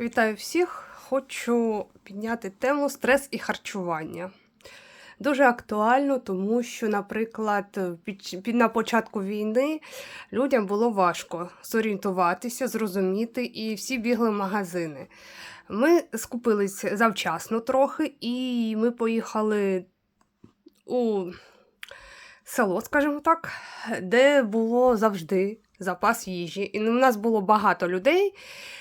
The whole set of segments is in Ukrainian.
Вітаю всіх! Хочу підняти тему стрес і харчування. Дуже актуально, тому що, наприклад, під, під на початку війни людям було важко зорієнтуватися, зрозуміти, і всі бігли в магазини. Ми скупились завчасно трохи, і ми поїхали у село, скажімо так, де було завжди запас їжі. І у нас було багато людей.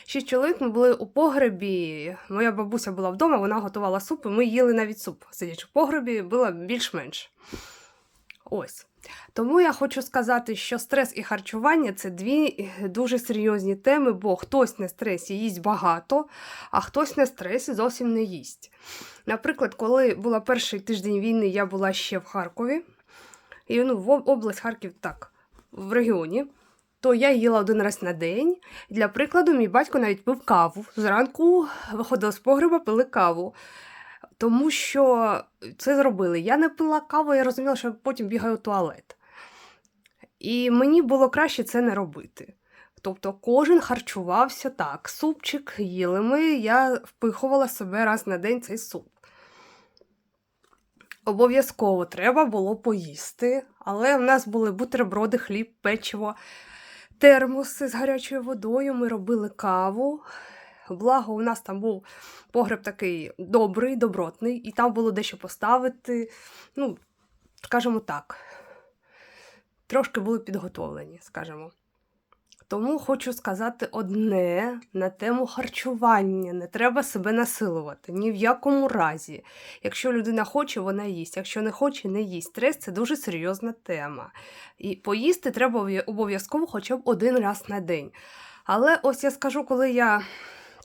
Шість чоловік ми були у погребі. Моя бабуся була вдома, вона готувала суп, і ми їли навіть суп. Сидячи в погребі, було більш-менш. Ось. Тому я хочу сказати, що стрес і харчування це дві дуже серйозні теми, бо хтось на стресі їсть багато, а хтось на стресі зовсім не їсть. Наприклад, коли була перший тиждень війни, я була ще в Харкові, і ну, в область Харків так, в регіоні, то я їла один раз на день. Для прикладу, мій батько навіть пив каву. Зранку виходила з погреба, пили каву. Тому що це зробили. Я не пила каву, я розуміла, що потім бігаю в туалет. І мені було краще це не робити. Тобто кожен харчувався так. Супчик їли ми, я впихувала себе раз на день цей суп. Обов'язково треба було поїсти, але в нас були бутерброди, хліб, печиво, термоси з гарячою водою. Ми робили каву. Благо, у нас там був погреб такий добрий, добротний, і там було дещо поставити. Ну, скажімо так, трошки були підготовлені, скажімо. Тому хочу сказати одне на тему харчування. Не треба себе насилувати. Ні в якому разі. Якщо людина хоче, вона їсть. Якщо не хоче, не їсть. Стрес це дуже серйозна тема. І поїсти треба обов'язково хоча б один раз на день. Але ось я скажу, коли я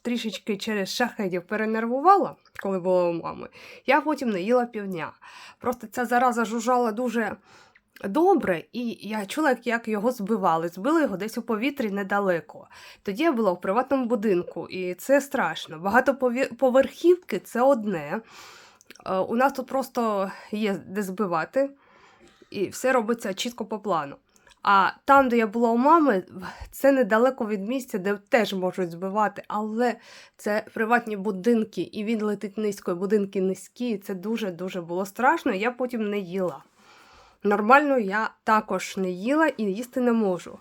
трішечки через шахедів перенервувала, коли була у мами, я потім не їла півдня. Просто ця зараза жужжала дуже добре, і я чула, як- його збивали. Збили його десь у повітрі недалеко. Тоді я була в приватному будинку, і це страшно. Багатоповерхівки це одне. Е, У нас тут просто є де збивати, і все робиться чітко по плану. А там, де я була у мами, це недалеко від місця, де теж можуть збивати, але це приватні будинки, і він летить низько, і будинки низькі. і Це дуже-дуже було страшно. Я потім не їла. Нормально я також не їла і їсти не можу.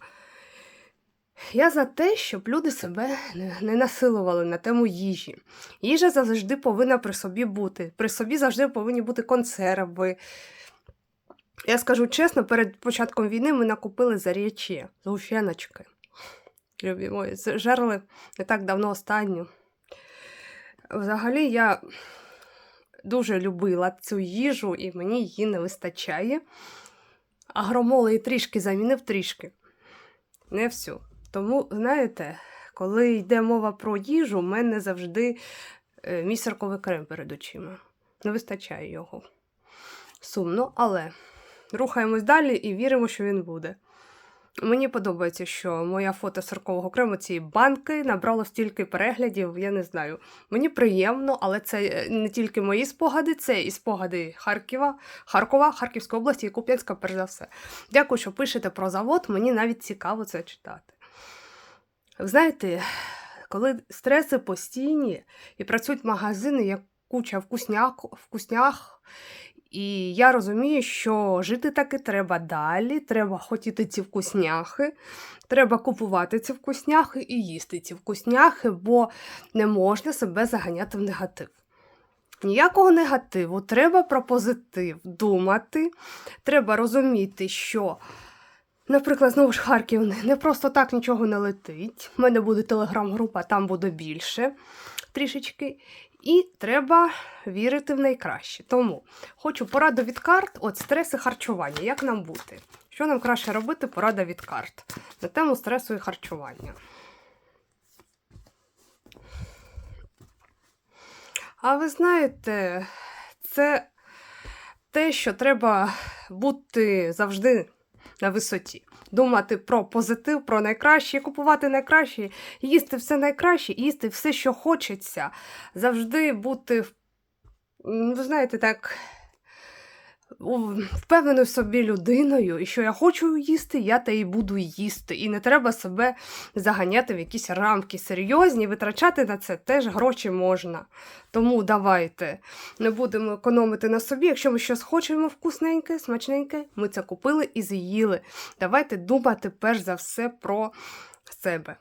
Я за те, щоб люди себе не, насилували на тему їжі. Їжа завжди повинна при собі бути. При собі завжди повинні бути консерви. Я скажу чесно, перед початком війни ми накупили зарічі, згущеночки. Любі мої, жерли не так давно останню. Взагалі, я дуже любила цю їжу, і мені її не вистачає. А громоли і трішки замінив трішки. Не всю. Тому, знаєте, коли йде мова про їжу, у мене завжди е, мій сирковий крем перед очима. Не вистачає його. Сумно, але рухаємось далі і віримо, що він буде. Мені подобається, що моя фото сиркового крему цієї банки набрало стільки переглядів, я не знаю. Мені приємно, але це е, не тільки мої спогади, це і спогади Харкова, Харкова, Харківської області і Куп'янська, перш за все. Дякую, що пишете про завод, мені навіть цікаво це читати. Ви знаєте, коли стреси постійні і працюють магазини, як куча вкусняк, вкуснях, і я розумію, що жити таки треба далі, треба хотіти ці вкусняхи, треба купувати ці вкусняхи і їсти ці вкусняхи, бо не можна себе заганяти в негатив. Ніякого негативу, треба про позитив думати, треба розуміти, що, наприклад, знову ж Харків не- просто так нічого не летить. У мене буде телеграм-група, там буде більше трішечки. І треба вірити в найкраще. Тому хочу пораду від карт, от стрес і харчування. Як нам бути? Що нам краще робити? Порада від карт на тему стресу і харчування. А ви знаєте, це те, що треба бути завжди на висоті. Думати про позитив, про найкраще, купувати найкраще, їсти все найкраще, їсти все, що хочеться. Завжди бути, в- ви знаєте, так, впевненою собі людиною, і що я хочу їсти, я те і буду їсти. І не треба себе заганяти в якісь рамки серйозні, витрачати на це теж гроші можна. Тому давайте не будемо економити на собі. Якщо ми щось хочемо вкусненьке, смачненьке, ми це купили і з'їли. Давайте думати перш за все про себе.